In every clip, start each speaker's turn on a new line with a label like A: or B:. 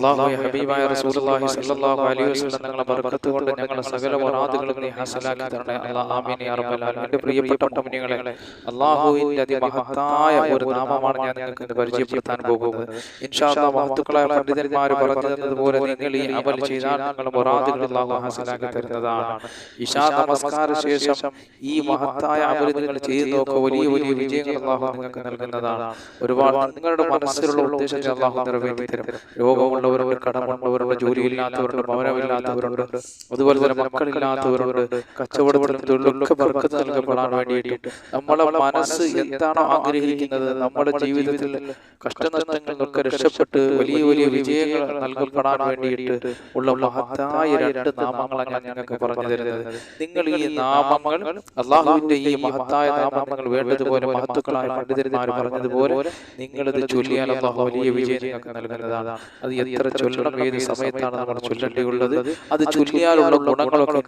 A: അള്ളാഹുവെ ഹബീബായ റസൂലുള്ളാഹി സ്വല്ലല്ലാഹു അലൈഹി വസല്ലം തങ്ങളുടെ ബർക്കത്ത് കൊണ്ട് ഞങ്ങളുടെ സകല മുറാദുകളും നീ ഹാസിലാക്കി തരണേ അല്ലാഹ് ആമീൻ യാ റബ്ബൽ ആലമീൻ. എന്റെ പ്രിയപ്പെട്ട മുഅ്മിനീങ്ങളെ അല്ലാഹുവിന്റെ അതിമഹത്തായ ഒരു നാമമാണ് ഞാൻ നിങ്ങൾക്ക് ഇന്ന് പരിചയപ്പെടുത്താൻ പോകുന്നത്. ഇൻഷാ അല്ലാഹ് മഹത്തുക്കളായ പണ്ഡിതന്മാർ പറഞ്ഞു തന്നതുപോലെ നിങ്ങൾ ഈ അമൽ ചെയ്താൽ നിങ്ങളുടെ അല്ലാഹു ഹാസിലാക്കി തരുന്നതാണ്. നമസ്കാര ശേഷം ഈ മഹത്തായ അമൽ നിങ്ങൾ വലിയ വലിയ വിജയങ്ങൾ അല്ലാഹു നിങ്ങൾക്ക് നൽകുന്നതാണ് ഒരുപാട് നിങ്ങളുടെ മനസ്സിലുള്ള ഉദ്ദേശത്തെ അള്ളാഹു നിറവേറ്റി തരും രോഗമുള്ളവരുണ്ട് കടമുള്ളവരുണ്ട് ജോലിയില്ലാത്തവരുണ്ട് ഭവനമില്ലാത്തവരുണ്ട് അതുപോലെ തന്നെ മക്കളില്ലാത്തവരുണ്ട് കച്ചവടത്തിലും തൊഴിലൊക്കെ ബർക്കത്ത് നൽകപ്പെടാൻ വേണ്ടിയിട്ട്. നമ്മളെ മനസ്സ് എന്താണോ ആഗ്രഹിക്കുന്നത് നമ്മുടെ ജീവിതത്തിൽ കഷ്ടനഷ്ടങ്ങളിൽ നിന്നൊക്കെ രക്ഷപ്പെട്ട് വലിയ വലിയ വിജയങ്ങൾ നൽകപ്പെടാൻ വേണ്ടിയിട്ട് ഉള്ള മഹത്തായ രണ്ട് നാമങ്ങളാണ് ഞാൻ നിങ്ങൾക്ക് പറഞ്ഞു തരുന്നത്. നിങ്ങൾ ഈ നാമങ്ങൾ അള്ളാഹുവിന്റെ ഈ മഹത്തായ നാമങ്ങൾ വേണ്ടതുപോലെ മഹത്തുക്കളായ പണ്ഡിതന്മാർ പറഞ്ഞതുപോലെ നിങ്ങളിത് ചൊല്ലിയാൽ അള്ളാഹു വലിയ വിജയം നിങ്ങൾക്ക് നൽകുന്നതാണ്. അത് എത്ര ചൊല്ലണം ഏത് സമയത്താണ് നമ്മൾ ചൊല്ലേണ്ടിയുള്ളത്. അത് ചൊല്ലിയാലുള്ള ഗുണങ്ങളൊക്കെ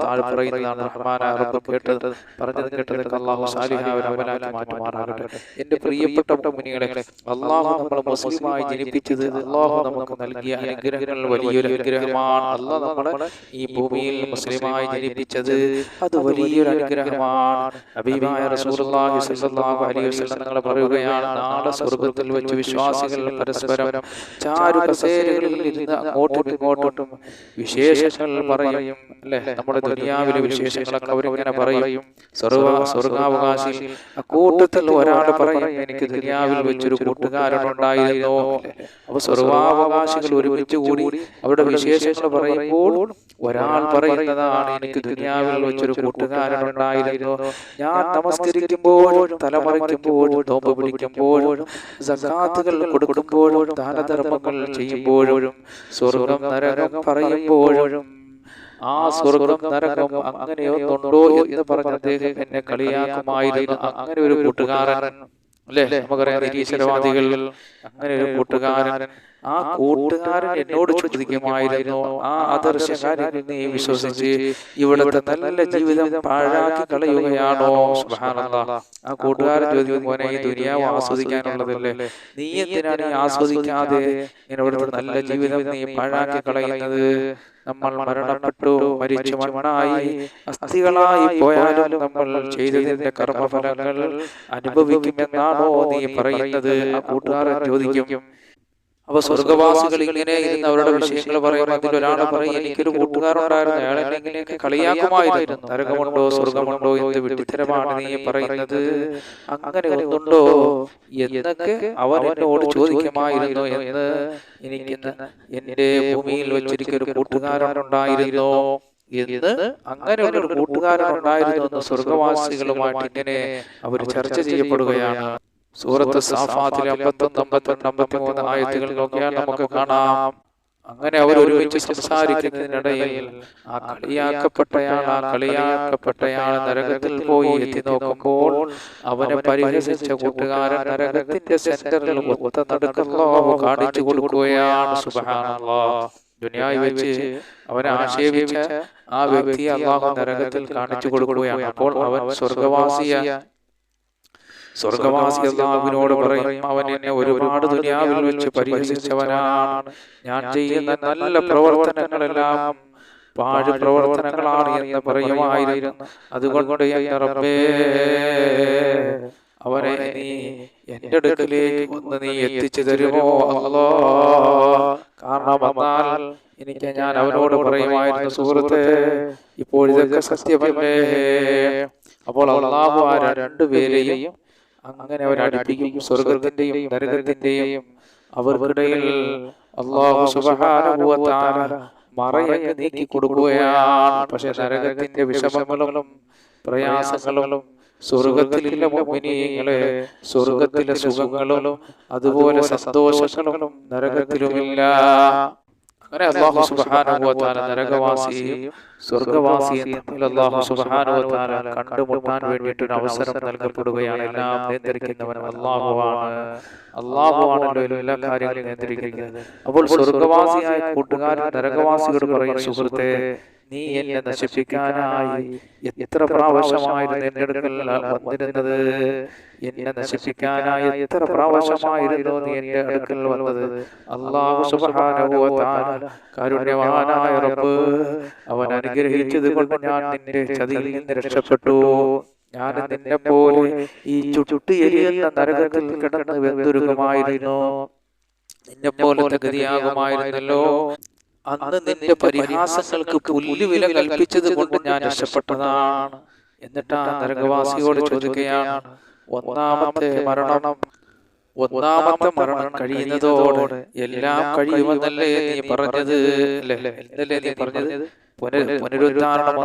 A: താഴെ പറയുന്നതാണ് റഹ്മാനാറബ് കേട്ടത്? പറഞ്ഞത് കേട്ടതൊക്കെ അള്ളാഹു ഒരു മാറ്റുമാറാകട്ടെ. എന്റെ പ്രിയപ്പെട്ട മുനികളെ അള്ളാഹു നമ്മളെ മുസ്ലിമായി ജനിപ്പിച്ചത് അള്ളാഹു നമുക്ക് നൽകിയ അനുഗ്രഹങ്ങൾ വലിയൊരു അനുഗ്രഹമാണ് അള്ളാഹ് നമ്മളെ ഈ ഭൂമിയിൽ മുസ്ലിമായി ജനിപ്പിച്ചത് അത് വലിയൊരു അനുഗ്രഹമാണ്. ഹബീബായ റസൂലുള്ളാഹി സ്വല്ലല്ലാഹു അലൈഹി വസല്ലം പറയുകയാണ് നാളെ സ്വർഗത്തിൽ വെച്ച് വിശ്വാസികൾ പരസ്പരം ചാരു കസേരകളിൽ ഇരുന്ന് അങ്ങോട്ടും ഇങ്ങോട്ടും വിശേഷങ്ങൾ പറയും അല്ലെ? നമ്മുടെ ദുനിയാവിലെ വിശേഷങ്ങളൊക്കെ അവരിങ്ങനെ പറയും. സ്വർഗ സ്വർഗാവകാശി അക്കൂട്ടത്തിൽ ഒരാൾ പറയും എനിക്ക് ദുനിയാവിൽ വെച്ചൊരു കൂട്ടുകാരനുണ്ടായിരുന്നു. അപ്പൊ സ്വർഗാവകാശികൾ ഒരുമിച്ച് കൂടി അവരുടെ വിശേഷങ്ങൾ പറയുമ്പോൾ ഒരാൾ പറയുന്നതാണ് എനിക്ക് ദുനിയാവിൽ വെച്ചൊരു കൂട്ടുകാരനുണ്ടായിരുന്നു ഞാൻ നമസ്കരിക്കുമ്പോൾ തലമറിക്കുമ്പോഴും നോമ്പ് പിടിക്കുമ്പോഴും സക്കാത്തുകൾ കൊടുക്കുമ്പോഴും ദാനധർമ്മങ്ങൾ ചെയ്യുമ്പോഴും സ്വർഗം നരകം പറയുമ്പോഴും ആ സ്വർഗം നരകം അങ്ങനെയൊന്നുണ്ടോ എന്ന് പറഞ്ഞ അദ്ദേഹം എന്നെ കളിയാക്കുമായിരുന്നു. അങ്ങനെ ഒരു കൂട്ടുകാരൻ അല്ലേ? നമുക്കറിയാം നിരീശ്വരവാദികൾ അങ്ങനെ ഒരു കൂട്ടുകാരൻ ആ കൂട്ടുകാരൻ എന്നോട് ചോദിക്കുമായിരുന്നു ആ ആദർശകാരിൽ നീ വിശ്വസിച്ച് ഇവിടുത്തെ നല്ല ജീവിതം പാഴാക്കി കളയുകയാണോ? ആ കൂട്ടുകാരൻ ചോദിക്കും മോനെ ഈ ദുനിയാവ് ആസ്വദിക്കാനുള്ളതല്ലേ? നീ എന്തിനാണ് ആസ്വദിക്കാതെ ഇവിടുത്തെ നല്ല ജീവിതം നീ പാഴാക്കി കളയുന്നത് നമ്മൾ മരണപ്പെട്ടു മരിച്ചു മണ്ണായി അസ്ഥികളായി പോയാലും നമ്മൾ ചെയ്തതിന്റെ കർമ്മഫലങ്ങൾ അനുഭവിക്കുമെന്നാണോ നീ പറയുന്നത്? ആ കൂട്ടുകാരൻ ചോദിക്കും അപ്പൊ സ്വർഗവാസികൾ ഇങ്ങനെ ഇരുന്ന് അവരുടെ വിഷയങ്ങൾ പറയുമ്പോൾ അതിൽ ഒരാൾ പറയും എനിക്കൊരു കൂട്ടുകാരുണ്ടായിരുന്നു അയാൾ എന്നെ ഇങ്ങനെയൊക്കെ കളിയാക്കുമായിരുന്നു. നരകമുണ്ടോ സ്വർഗമുണ്ടോ എന്ത് വിഡിത്തരമാണ് നീ പറയുന്നത്. അങ്ങനെ ഒന്നുണ്ടോ എന്നൊക്കെ അവർ എന്നോട് ചോദിക്കുമായിരുന്നു എന്ന് എനിക്ക് എന്റെ ഭൂമിയിൽ വെച്ചിരിക്കൊരു കൂട്ടുകാരനുണ്ടായിരുന്നു എന്ന് അങ്ങനെ ഒരു കൂട്ടുകാരനുണ്ടായിരുന്നു എന്ന് സ്വർഗവാസികളുമായിട്ട് ഇങ്ങനെ അവർ ചർച്ച ചെയ്യപ്പെടുകയാണ്. സൂറത്ത് സാഫാത്തിലെ അമ്പത്തൊന്ന് അമ്പത്തിരണ്ട് അമ്പത്തി മൂന്ന് ആയത്തുകൾ നോക്കിയാൽ നമുക്ക് കാണാം. അങ്ങനെ അവർ ഒരുമിച്ച് സംസാരിക്കുന്നതിനിടയിൽ ആ കളിയാക്കപ്പെട്ടയാൾ ആ കളിയാക്കപ്പെട്ടയാൾ നരകത്തിൽ പോയി എത്തി നോക്കുമ്പോൾ അവനെ പരിഹസിച്ച കൂട്ടുകാരൻ നരകത്തിന്റെ സെന്ററിൽ ഒത്ത നടക്കല്ലോ കാണിച്ചു കൊടുക്കുകയാണ്. സുബാനല്ലോ ദുനിയായി വെച്ച് അവനെ ആക്ഷേപിച്ച ആ വ്യക്തി അള്ളാഹു നരകത്തിൽ കാണിച്ചു കൊടുക്കുകയാണ്. അപ്പോൾ അവൻ സ്വർഗവാസിയ സ്വർഗവാസി അള്ളാഹുവിനോട് പറയും അവൻ എന്നെ ഒരുപാട് ദുനിയാവിൽ വെച്ച് പരിഹസിച്ചവനാണ്. ഞാൻ ചെയ്യുന്ന നല്ല പ്രവർത്തനങ്ങളെല്ലാം പാഴ് പ്രവർത്തനങ്ങളാണ് എന്ന് പറയുമായിരുന്നു. അതുകൊണ്ട് അവരെ റബ്ബേ അവനെ നീ എന്റെ അടുക്കലേക്ക് ഒന്ന് നീ എത്തിച്ചു തരുമോ അല്ലോ കാരണം വന്നാൽ എനിക്ക് ഞാൻ അവനോട് പറയുമായിരുന്നു സുഹൃത്തെ ഇപ്പോൾ ഇതൊക്കെ സത്യമല്ലേ? അപ്പോൾ അള്ളാഹു ആ രണ്ടുപേരെയും അങ്ങനെ അവരടിപ്പിക്കും സ്വർഗത്തിന്റെയും നരകത്തിന്റെയും അവർക്കിടയിൽ അള്ളാഹു തആല മറയൊക്കെ നീക്കി കൊടുക്കുകയാണ്. പക്ഷെ നരകത്തിന്റെ വിഷമങ്ങളും പ്രയാസങ്ങളും സ്വർഗത്തിലെ മുഅ്മിനീങ്ങളെ സ്വർഗത്തിലെ സുഖങ്ങളും അതുപോലെ സന്തോഷങ്ങളും നരകത്തിലുമില്ല. അങ്ങനെ അള്ളാഹു സുബാനുഭവത്താല നരകവാസിയെയും സ്വർഗവാസിയെയും അള്ളാഹു തആല കണ്ടുമുട്ടാൻ വേണ്ടിയിട്ട് ഒരു അവസരം നൽകപ്പെടുകയാണ്. എല്ലാം നിയന്ത്രിക്കുന്നവൻ അള്ളാഹുവാണ് അള്ളാഹുവാണല്ലോ എല്ലാ കാര്യങ്ങളും നിയന്ത്രിക്കുന്നത്. അപ്പോൾ സ്വർഗവാസിയായ കൂട്ടുകാരൻ നരകവാസിയോട് പറയും സുഹൃത്തെ നീ എന്നെ നശിപ്പിക്കാനായി എത്ര പ്രാവശ്യമായിരുന്നു എന്റെ അടുക്കൽ വന്നിരുന്നത്? എന്നെ നശിപ്പിക്കാനായി എത്ര പ്രാവശ്യമായിരുന്നു നീ എന്റെ അടുക്കൽ വന്നത്? അള്ളാഹു തആല കാരുണ്യവാനായ റബ്ബ് അവൻ അനുഗ്രഹിച്ചത് കൊണ്ട് ഞാൻ നിന്റെ ചതിയിൽ നിന്ന് രക്ഷപ്പെട്ടു. ഞാൻ നിന്നെ പോലെ ഈ ചുട്ടി എരിയുന്ന നരകത്തിൽ കിടന്ന് വെന്തുരുകമായിരുന്നു. നിന്നെ പോലത്തെ ഗതിയാകുമായിരുന്നല്ലോ. അന്ന് നിന്റെ പരിഹാസങ്ങൾക്ക് പുല്ലുവില കൽപ്പിച്ചത് കൊണ്ട് ഞാൻ രക്ഷപ്പെട്ടതാണ്. എന്നിട്ട് ആ നരകവാസിയോട് ചോദിക്കുകയാണ് ഒന്നാമത്തെ മരണം ഒന്നാമത്തെ മരണം കഴിയുന്നതോടെ എല്ലാം കഴിയുമെന്നല്ലേ നീ പറഞ്ഞത്? അല്ലേ? എന്നല്ലേ നീ പറഞ്ഞത്? പുനരുദ്ധാരണം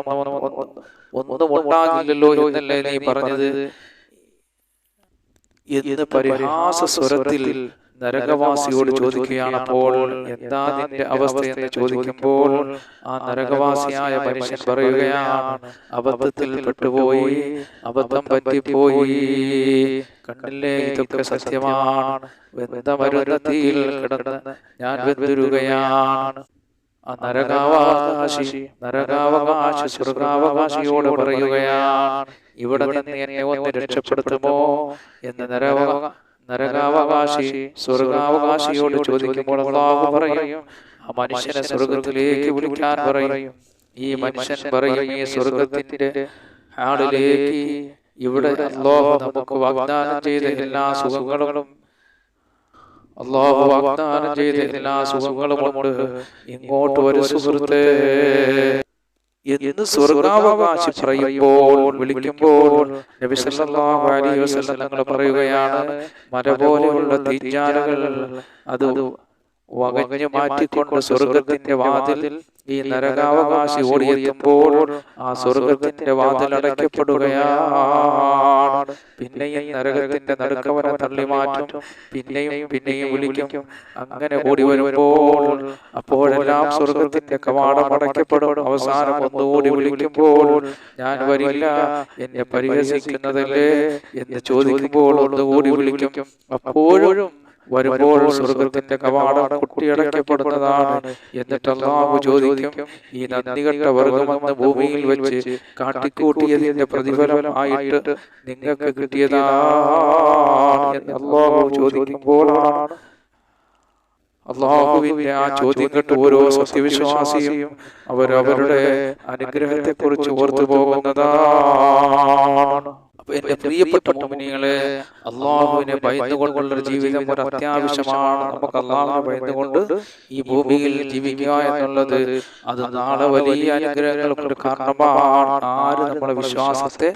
A: ഒന്നും ഉണ്ടാകില്ലല്ലോ എന്നല്ലേ നീ പറഞ്ഞത്? എന്ന് പരിഹാസ സ്വരത്തിൽ നരകവാസിയോട് ചോദിക്കുകയാണ് അപ്പോൾ എന്താ നിന്റെ അവസ്ഥ എന്ന് ചോദിക്കുമ്പോൾ ആ നരകവാസിയായ മനുഷ്യൻ പറയുകയാണ് അബദ്ധത്തിൽ പെട്ടുപോയി അബദ്ധം പറ്റിപ്പോയി കണ്ണില്ലേ ഇതൊക്കെ സത്യമാണ് വെന്ത മരുന്നത്തിയിൽ കിടന്ന് ഞാൻ വെന്തുരുകയാണ് ആ നരകാവകാശി നരകാവകാശി സ്വർഗാവകാശിയോട് പറയുകയാണ് ഇവിടെ നിന്ന് എന്നെ ഒന്ന് രക്ഷപ്പെടുത്തുമോ? എന്ന് നരവ നരകാവകാശി സ്വർഗാവകാശിയോട് ചോദിക്കുമ്പോൾ അള്ളാഹു പറയും ആ മനുഷ്യനെ സ്വർഗത്തിലേക്ക് വിളിക്കാൻ പറയും. ഈ മനുഷ്യൻ പറയും ഈ സ്വർഗത്തിന്റെ ആളിലേക്ക് ഇവിടെ അള്ളാഹു നമുക്ക് വാഗ്ദാനം ചെയ്ത എല്ലാ സുഖങ്ങളും അള്ളാഹു വാഗ്ദാനം ചെയ്ത എല്ലാ സുഖങ്ങളും ഉണ്ട് ഇങ്ങോട്ട് ഒരു സുഹൃത്തേ. എന്ന് സ്വർഗാവകാശി പറയുമ്പോൾ വിളിക്കുമ്പോൾ നബി സല്ലല്ലാഹു അലൈഹി വസല്ലം പറയുകയാണ് മരപോലെയുള്ള തീജാലകൾ അത് വകഞ്ഞു മാറ്റിക്കൊണ്ട് സ്വർഗത്തിന്റെ വാതിൽ ഈ നരകാവകാശി ഓടിയെത്തുമ്പോൾ ആ സ്വർഗത്തിന്റെ വാതിൽ അടയ്ക്കപ്പെടുകയാണ്. പിന്നെയും നരകത്തിന്റെ നടുക്കവനെ തള്ളി മാറ്റും. പിന്നെയും പിന്നെയും വിളിക്കും. അങ്ങനെ ഓടി വരുമ്പോൾ അപ്പോഴെല്ലാം സ്വർഗത്തിന്റെ കവാടം അടയ്ക്കപ്പെടും. അവസാനം ഒന്നുകൂടി വിളിക്കുമ്പോൾ ഞാൻ വരില്ല എന്നെ പരിഹസിക്കുന്നതല്ലേ എന്ന് ചോദിക്കുമ്പോൾ ഒന്നുകൂടി വിളിക്കും. അപ്പോഴും വരുമ്പോൾ സ്വർഗത്തിന്റെ കവാടം കുട്ടിയടക്കപ്പെടുന്നതാണ് എന്നിട്ട് അള്ളാഹു ചോദിക്കും ഈ നന്ദികളുടെ വർഗമെന്ന് ഭൂമിയിൽ വെച്ച് കാട്ടിക്കൂട്ടിയതിന്റെ പ്രതിഫലം ആയിട്ട് നിങ്ങൾക്ക് കിട്ടിയതാണ് എന്ന് ചോദിക്കുമ്പോഴാണ് അള്ളാഹുവിന്റെ ആ ചോദ്യം കേട്ട് ഓരോ സത്യവിശ്വാസിയും അവരവരുടെ അനുഗ്രഹത്തെ കുറിച്ച് ഓർത്തു പോകുന്നതാണ് എന്റെ പ്രിയപ്പെട്ട മോമിനികളെ അള്ളാഹുവിനെ ഭയന്നുകൊണ്ടുള്ള ജീവിതം ഒരു അത്യാവശ്യമാണ്. നമുക്ക് അള്ളാഹുവിനെ ഭയന്നുകൊണ്ട് ഈ ഭൂമിയിൽ ജീവിക്കുക എന്നുള്ളത് അത് നാളെ വലിയ അനുഗ്രഹങ്ങൾക്ക് ഒരു കാരണമാണ്. ആര് നമ്മുടെ വിശ്വാസത്തെ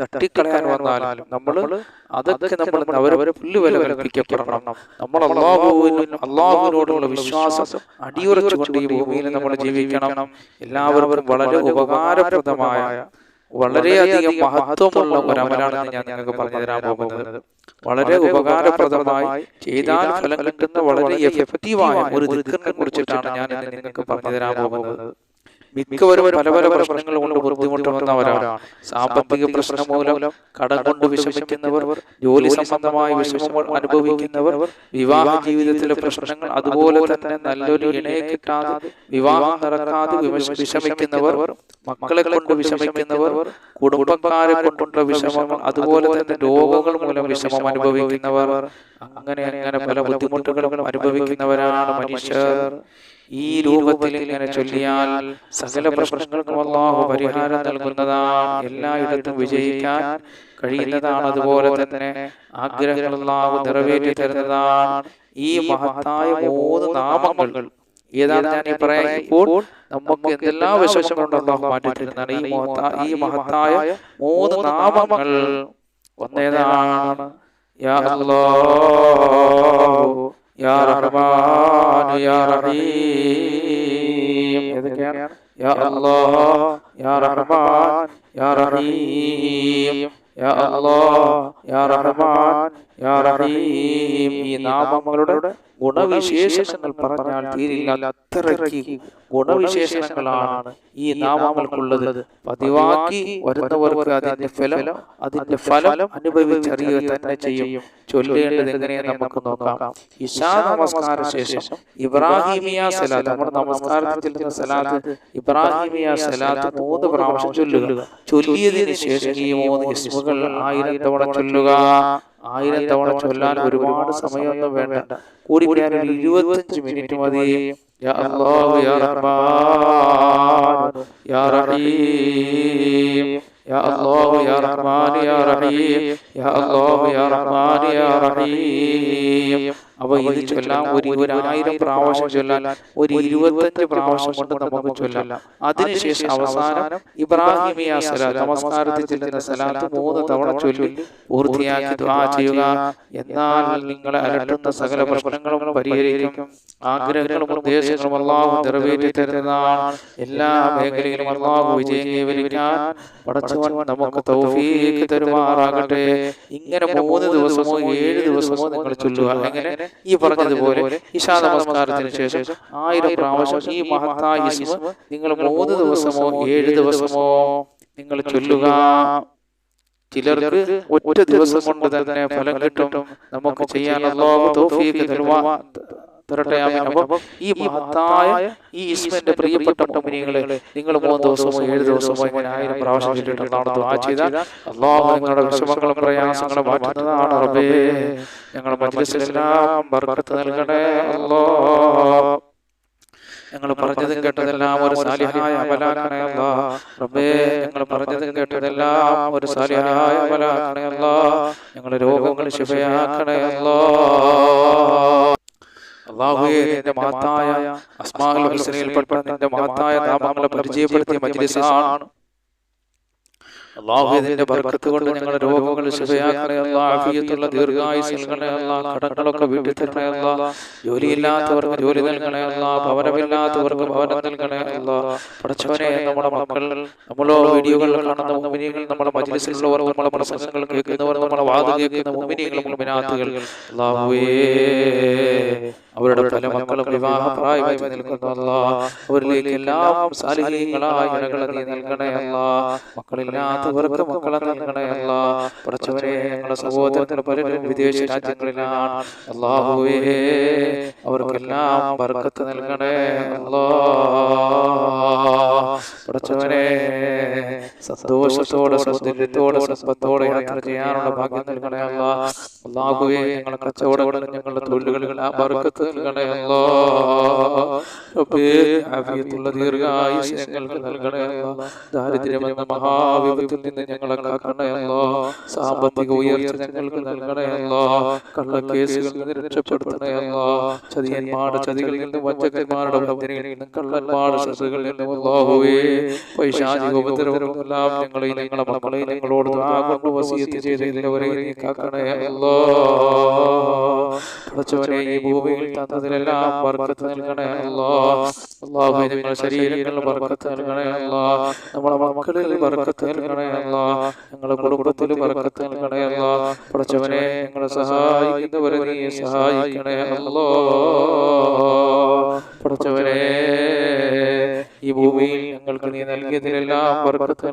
A: തട്ടിക്കളയാൻ വന്നാലും നമ്മൾ അതൊക്കെ നമ്മൾ അവരവരെ പുല്ലുവില കൽപ്പിക്കപ്പെടണം. നമ്മൾ അള്ളാഹുവിനും അള്ളാഹുവിനോടുള്ള വിശ്വാസം അടിയുറച്ചുകൊണ്ട് ഈ ഭൂമിയിൽ നമ്മൾ ജീവിക്കണം. എല്ലാവരും വളരെ ഉപകാരപ്രദമായ വളരെയധികം മഹത്വമുള്ള ഒരു അമലാണെന്ന് ഞാൻ നിങ്ങൾക്ക് പറഞ്ഞു തരാൻ പോകുന്നത്. വളരെ ഉപകാരപ്രദമായി ചെയ്താൽ ഫലം കിട്ടുന്ന വളരെ എഫക്റ്റീവായ ഒരു ദിക്കറിനെ കുറിച്ചിട്ടാണ് ഞാൻ നിങ്ങൾക്ക് പറഞ്ഞു തരാൻ പോകുന്നത്. മിക്കവരും പല പല പ്രശ്നങ്ങൾ കൊണ്ട് ബുദ്ധിമുട്ട് വന്നവരാണ് സാമ്പത്തിക പ്രശ്നം മൂലം കടം കൊണ്ട് വിഷമിക്കുന്നവർ ജോലി സംബന്ധമായ വിഷമങ്ങൾ അനുഭവിക്കുന്നവർ വിവാഹ ജീവിതത്തിലെ പ്രശ്നങ്ങൾ അതുപോലെ തന്നെ നല്ലൊരു ഇണയെ കിട്ടാതെ വിവാഹം നടക്കാതെ വിഷമിക്കുന്നവർ മക്കളെ കൊണ്ട് വിഷമിക്കുന്നവർ കുടുംബക്കാരെ കൊണ്ടുള്ള വിഷമങ്ങൾ അതുപോലെ തന്നെ രോഗങ്ങൾ മൂലം വിഷമം അനുഭവിക്കുന്നവർ അങ്ങനെ അങ്ങനെ പല ബുദ്ധിമുട്ടുകളും അനുഭവിക്കുന്നവരാണ് മനുഷ്യർ. ഈ രൂപത്തിൽ ഇങ്ങനെ ചൊല്ലിയാൽ സകല പ്രശ്നങ്ങൾക്കും അള്ളാഹു പരിഹാരം നൽകുന്നതാണ്. എല്ലായിടത്തും വിജയിക്കാൻ കഴിയുന്നതാണ്. അതുപോലെ തന്നെ ആഗ്രഹങ്ങൾ അള്ളാഹു നിറവേറ്റി തരുന്നതാണ് ഈ മഹത്തായ മൂന്ന് നാമങ്ങൾ ഏതാണ് ഞാൻ ഈ പറയാൻ ഇപ്പോൾ നമുക്ക് എന്തെല്ലാം വിശേഷങ്ങളുണ്ട് അള്ളാഹു മാറ്റി തരുന്നതാണ് ഈ മഹത്തായ ഈ മഹത്തായ മൂന്ന് നാമങ്ങൾ ഒന്നേതാണ്. യാ അല്ലാഹു യാ റഹ്മാൻ യാ റഹീം. ഏതൊക്കെയാണ്? യാ അല്ലാഹ് യാ റഹ്മാൻ യാ റഹീം. യാ അല്ലാഹ് യാ റഹ്മാൻ യാ റഹീം. ഈ നാമങ്ങളുടെ ഗുണവിശേഷങ്ങൾ പറഞ്ഞാൽ തീരില്ല. അത്രയ്ക്ക് ഗുണവിശേഷങ്ങളാണ് ഈ നാമങ്ങൾക്കുള്ളത്. പതിവാക്കി വരുന്നവർക്ക് അതിന്റെ ഫലം അതിന്റെ ഫലം അനുഭവിച്ചറിയുക തന്നെ ചെയ്യും. ചൊല്ലേണ്ടത് എങ്ങനെ നമുക്ക് നോക്കാം. ഇശാ നമസ്കാര ശേഷം ഇബ്രാഹിമിയ സലാത്ത് നമ്മുടെ നമസ്കാരത്തിൽ ചെല്ലുന്ന സലാത്ത് ഇബ്രാഹിമിയ സലാത്ത് മൂന്ന് പ്രാവശ്യം ചൊല്ലുക. ചൊല്ലിയതിന് ശേഷം ഈ മൂന്ന് ഇസ്മുകൾ ആയിരം തവണ ചൊല്ലുക. ആയിരം തവണ ചൊല്ലാൻ ഒരുപാട് സമയമൊന്നും വേണ്ട. കൂടി ഒരു ഇരുപത്തഞ്ച് മിനിറ്റ് മതി. യാ റഹീം. യാ الله يا رحمن يا رحيم. يا الله يا رحمن يا رحيم. അപ്പൊ ഇത് ചൊല്ലാൻ ഒരു ഒരായിരം പ്രാവശ്യം ചൊല്ലാൻ ഒരു ഇരുപത്തഞ്ച് പ്രാവശ്യം കൊണ്ട് നമുക്ക് ചൊല്ലാം. അതിനുശേഷം അവസാനം ഇബ്രാഹിമിയ സലാത്ത് നമസ്കാരത്തിൽ ചെല്ലുന്ന സലാത്ത് മൂന്ന് തവണ ചൊല്ലി പൂർത്തിയാക്കി ദുആ ചെയ്യുക. എന്നാൽ നിങ്ങളെ അലട്ടുന്ന സകല പ്രശ്നങ്ങളും പരിഹരിക്കും. ആഗ്രഹങ്ങളും ഉദ്ദേശങ്ങളും അള്ളാഹു നിറവേറ്റി തരുന്നതാണ്. എല്ലാ മേഖലയിലും അള്ളാഹു വിജയം കൈവരിക്കാൻ പടച്ചവൻ നമുക്ക് തൗഫീഖ് തരുമാറാകട്ടെ. ഇങ്ങനെ മൂന്ന് ദിവസമോ ഏഴ് ദിവസമോ നിങ്ങൾ ചൊല്ലുക. അങ്ങനെ ഈ പറഞ്ഞതുപോലെ ഇശാ നമസ്കാരത്തിന് ശേഷം ആയിരം പ്രാവശ്യം ഈ മഹത്തായ ഇസ്മ നിങ്ങൾ മൂന്ന് ദിവസമോ ഏഴ് ദിവസമോ നിങ്ങൾ ചൊല്ലുക. ചിലർക്ക് ഒറ്റ ദിവസം കൊണ്ട് തന്നെ ഫലം കിട്ടും. നമുക്ക് ചെയ്യാൻ അള്ളാഹു തൗഫീഖ് തരുവാ തരട്ടെ. അപ്പം ഈ മഹത്തായ ഈ ഇസ്മിന്റെ പ്രിയപ്പെട്ട മുമിനികളെ നിങ്ങൾ മൂന്ന് ദിവസമോ ഏഴ് ദിവസമോ ഇങ്ങനെ ആയിരം പ്രാവശ്യം ചൊല്ലിട്ടുണ്ടാണ് ദുആ ചെയ്താൽ അള്ളാഹു നിങ്ങളുടെ വിഷമങ്ങളും പ്രയാസങ്ങളും മാറ്റുന്നതാണ് റബ്ബേ. ഞങ്ങളുടെ മജ്ലിസിലെല്ലാം ബർക്കത്ത് നൽകണേ അല്ലാഹ് ഞങ്ങൾ പറഞ്ഞതും കേട്ടതെല്ലാം ഒരു സാലിഹായ അമലാക്കണേ അല്ലാ റബ്ബേ ഞങ്ങൾ പറഞ്ഞതും കേട്ടതെല്ലാം ഒരു സാലിഹായ അമലാക്കണേ അല്ലാ ഞങ്ങളുടെ രോഗങ്ങൾ ശിവയാക്കണയല്ലോ അല്ലാ അള്ളാഹുവേ നിന്റെ മഹത്തായ അസ്മാൽ ഹുസ്നയിൽപ്പെട്ട നിന്റെ മഹത്തായ നാമങ്ങളെ പരിചയപ്പെടുത്തിയ മജ്ലിസാണ്. അള്ളാഹു ഇതിന്റെ ബർക്കത്ത് കൊണ്ട് ഞങ്ങളുടെ രോഗങ്ങൾ ആഫിയത്തുള്ള ദീർഘായുസ് നൽകണേ അല്ല കടങ്ങളൊക്കെ വീട്ടിൽ തരണേ ജോലിയില്ലാത്തവർക്ക് ജോലി നൽകണേ അല്ല ഭവനമില്ലാത്തവർക്ക് ഭവനം നൽകണേ പഠിച്ചവനെ നമ്മുടെ മക്കൾ നമ്മളോ വീഡിയോകൾ കാണുന്ന മുമിനികൾ നമ്മുടെ മജ്ലിസിലുള്ളവർ നമ്മളെ പ്രസംഗങ്ങൾ കേൾക്കുന്നവർ നമ്മളെ വാദം കേൾക്കുന്ന മുമിനികൾ മുമ്പിനാത്തുകൾ അള്ളാഹുവേ അവരുടെ പല മക്കളും വിവാഹ പ്രായമായി നിൽക്കുന്ന അല്ല അവരിലേക്ക് എല്ലാം സാലിഹീങ്ങളായ ഇണകളെ നീ നൽകണേ അല്ല മക്കളില്ലാത്തവർക്ക് മക്കളെ നൽകണേ അല്ല പഠിച്ചവരെ ഞങ്ങളുടെ സഹോദരങ്ങൾ പലരും വിദേശ രാജ്യങ്ങളിലാണ്. അല്ലാഹുവേ അവർക്കെല്ലാം ബർക്കത്ത് നൽകണേ അല്ലാ കുറച്ചവരെ സന്തോഷത്തോടെ സൗന്ദര്യത്തോടെ സമ്പത്തോടെ യാത്ര ചെയ്യാനുള്ള ഭാഗ്യം നൽകണേ അല്ലാഹുവേ അള്ളാഹുവേ ഞങ്ങളുടെ കച്ചവടങ്ങളിൽ ഞങ്ങളുടെ തൊഴിലുകളിൽ ആ ബർക്കത്ത് നൽകണേ അല്ലാ. ആഫിയത്തുള്ള ദീർഘായുസ് ഞങ്ങൾക്ക് നൽകണേ ദാരിദ്ര്യമെന്ന മഹാവിപത്തിൽ നിന്ന് ഞങ്ങളെ കാക്കണേ അല്ലാ. സാമ്പത്തിക ഉയർച്ച ഞങ്ങൾക്ക് നൽകണേ അല്ലാ. കള്ളക്കേസുകളിൽ നിന്ന് രക്ഷപ്പെടുത്തണേ അല്ലാ. ചതിയന്മാരുടെ ചതികളിൽ നിന്ന് വഞ്ചകന്മാരുടെ വഞ്ചനകളിൽ നിന്ന് കള്ളന്മാരുടെ ശ്രദ്ധകളിൽ നിന്ന് അല്ലാഹുവേ. പൈശാചിക ഉപദ്രവങ്ങളെല്ലാം ഞങ്ങളെ ഞങ്ങളുടെ മക്കളെ ഞങ്ങളോട് ആ കൊണ്ട് വസിയത്ത് ചെയ്ത് എല്ലാവരെയും നീ കാക്കണേ അല്ലാ. പടച്ചവനെ ഈ ഭൂമിയിൽ തന്നതിലെല്ലാം ബർക്കത്ത് നൽകണേ അല്ലോ. അല്ലാഹുവേ നിങ്ങളുടെ ശരീരങ്ങളിൽ ബർക്കത്ത് നൽകണേ അല്ലോ. നമ്മളെ മക്കളിൽ ബർക്കത്ത് നൽകണേ അല്ലോ. ഞങ്ങളുടെ കുടുംബത്തിൽ ബർക്കത്ത് നൽകണേ അല്ലോ. പടച്ചവനെ ഞങ്ങളെ സഹായിക്കുന്നവരെ നീ സഹായിക്കണേ അല്ലോ. ഈ ഭൂമിയിൽ ഞങ്ങൾക്ക് നീ നൽകിയതിലെല്ലാം ബർക്കത്ത്